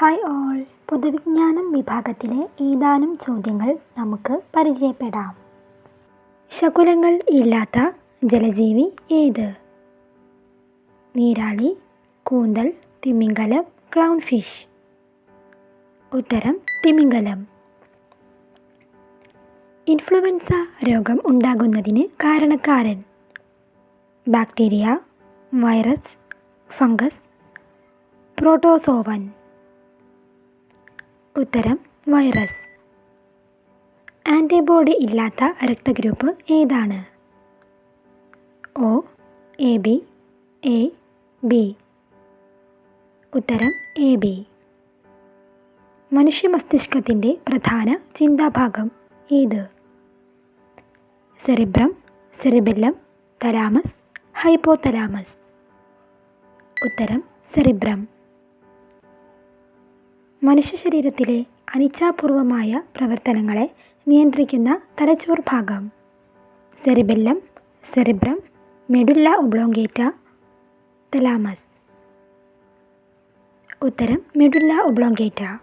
Hi all പൊതുവിജ്ഞാനം വിഭാഗത്തിലെ ഏതാനും ചോദ്യങ്ങൾ നമുക്ക് പരിചയപ്പെടാം. ശകുലങ്ങൾ ഇല്ലാത്ത ജലജീവി ഏത്? നീരാളി കൂന്തൽ തിമിംഗലം ക്ലൗൺ ഫിഷ് ഉത്തരം തിമിംഗലം. ഇൻഫ്ലുവൻസ രോഗം ഉണ്ടാകുന്നതിന് കാരണക്കാരൻ? Bacteria virus fungus protozoan. ഉത്തരം വൈറസ് ആന്റിബോഡി ഇല്ലാത്ത രക്തഗ്രൂപ്പ് ഏതാണ്? O A B A B ഉത്തരം എ ബി മനുഷ്യ മസ്തിഷ്കത്തിന്റെ പ്രധാന ചിന്താഭാഗം ഏത്? സെറിബ്രം സെറിബെല്ലം തലാമസ് ഹൈപ്പോതലാമസ് ഉത്തരം സെറിബ്രം മനുഷ്യ ശരീരത്തിലെ അനിച്ഛാപൂർവമായ പ്രവർത്തനങ്ങളെ നിയന്ത്രിക്കുന്ന തലച്ചോർ ഭാഗം. Cerebellum cerebrum medulla oblongata thalamus. ഉത്തരം മെഡുല്ല ഒബ്ലോങ്കേറ്റ.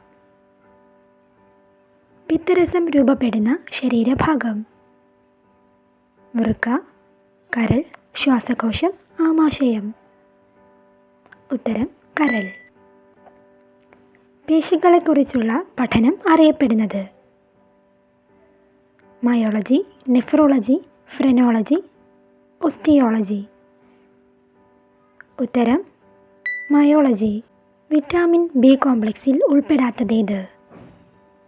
പിത്തരസം രൂപപ്പെടുന്ന ശരീരഭാഗം. വൃക്ക കരൾ ശ്വാസകോശം ആമാശയം. ഉത്തരം കരൾ. പേശികളെക്കുറിച്ചുള്ള പഠനം അറിയപ്പെടുന്നത്. Myology nephrology phrenology osteology. ഉത്തരം മയോളജി. വിറ്റാമിൻ ബി കോംപ്ലക്സിൽ ഉൾപ്പെടാത്തതേത്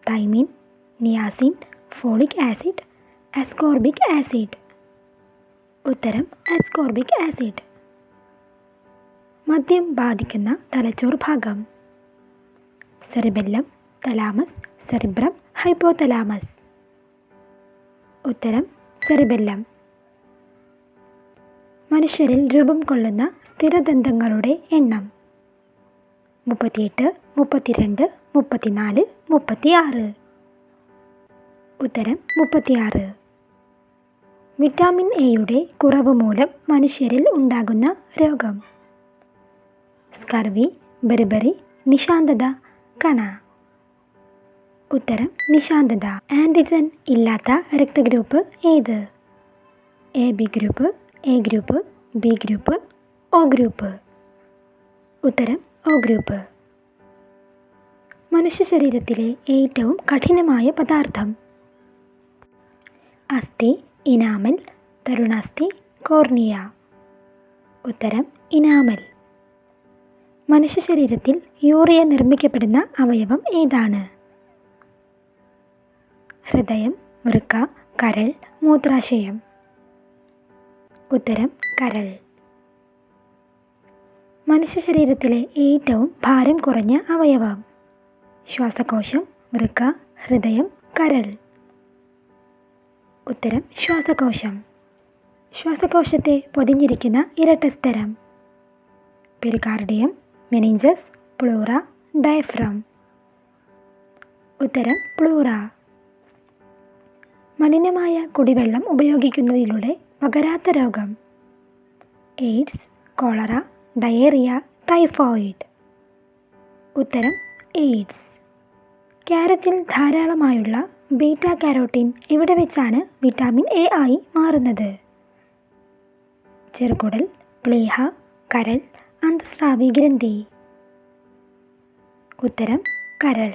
thiamine niacin folic acid ascorbic acid. ഉത്തരം അസ്കോർബിക് ആസിഡ്. മദ്യം ബാധിക്കുന്ന തലച്ചോർ ഭാഗം. Cerebellum thalamus cerebrum hypothalamus. ഉത്തരം സെറിബെല്ലം. മനുഷ്യരിൽ രൂപം കൊള്ളുന്ന സ്ഥിരദന്തങ്ങളുടെ എണ്ണം. മുപ്പത്തിയെട്ട് മുപ്പത്തിരണ്ട് മുപ്പത്തിനാല് മുപ്പത്തിയാറ്. ഉത്തരം മുപ്പത്തിയാറ്. വിറ്റാമിൻ എയുടെ കുറവ് മൂലം മനുഷ്യരിൽ ഉണ്ടാകുന്ന രോഗം. സ്കർവി ബെറിബറി നിശാന്തത കണ. ഉത്തരം നിശാന്തത. ആന്റിജൻ ഇല്ലാത്ത രക്തഗ്രൂപ്പ് ഏത്? A B group A group B group O group. ഉത്തരം ഒ ഗ്രൂപ്പ്. മനുഷ്യ ശരീരത്തിലെ ഏറ്റവും കഠിനമായ പദാർത്ഥം. അസ്ഥി ഇനാമൽ തരുണാസ്ഥി കോർണിയ. ഉത്തരം ഇനാമൽ. മനുഷ്യ ശരീരത്തിൽ യൂറിയ നിർമ്മിക്കപ്പെടുന്ന അവയവം ഏതാണ്? ഹൃദയം വൃക്ക കരൾ മൂത്രാശയം. ഉത്തരം കരൾ. മനുഷ്യ ശരീരത്തിലെ ഏറ്റവും ഭാരം കുറഞ്ഞ അവയവം. ശ്വാസകോശം വൃക്ക ഹൃദയം കരൾ. ഉത്തരം ശ്വാസകോശം. ശ്വാസകോശത്തെ പൊതിഞ്ഞിരിക്കുന്ന ഇരട്ടസ്തരം പെരികാർഡിയം മെനിഞ്ചസ് പ്ലൂറ ഡയഫ്രം ഉത്തരം പ്ലൂറ മലിനമായ കുടിവെള്ളം ഉപയോഗിക്കുന്നതിലൂടെ പകരാത്ത രോഗം. AIDS cholera diarrhoea typhoid. ഉത്തരം എയ്ഡ്സ്. ക്യാരറ്റിൽ ധാരാളമായുള്ള ബീറ്റ കാരോട്ടീൻ ഇവിടെ വെച്ചാണ് വിറ്റാമിൻ എ ആയി മാറുന്നത്? ചെറുകുടൽ പ്ലീഹ കരൾ അന്തസ്രാവി ഗ്രന്ഥി ഉത്തരം കരൾ.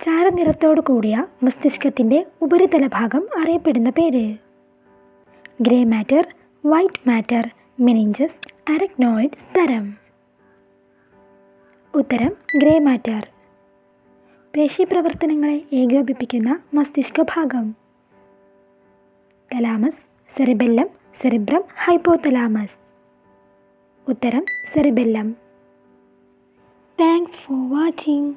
ചാരനിറത്തോടു കൂടിയ മസ്തിഷ്കത്തിന്റെ ഉപരിതല ഭാഗം അറിയപ്പെടുന്ന പേര്. Grey matter white matter meninges arachnoid സ്തരം ഉത്തരം ഗ്രേ മാറ്റർ. പേശി പ്രവർത്തനങ്ങളെ ഏകോപിപ്പിക്കുന്ന മസ്തിഷ്ക ഭാഗം. തലാമസ് സെറിബെല്ലം സെറിബ്രം ഹൈപ്പോതലാമസ് ഉത്തരം സെറിബെല്ലം. Thanks for watching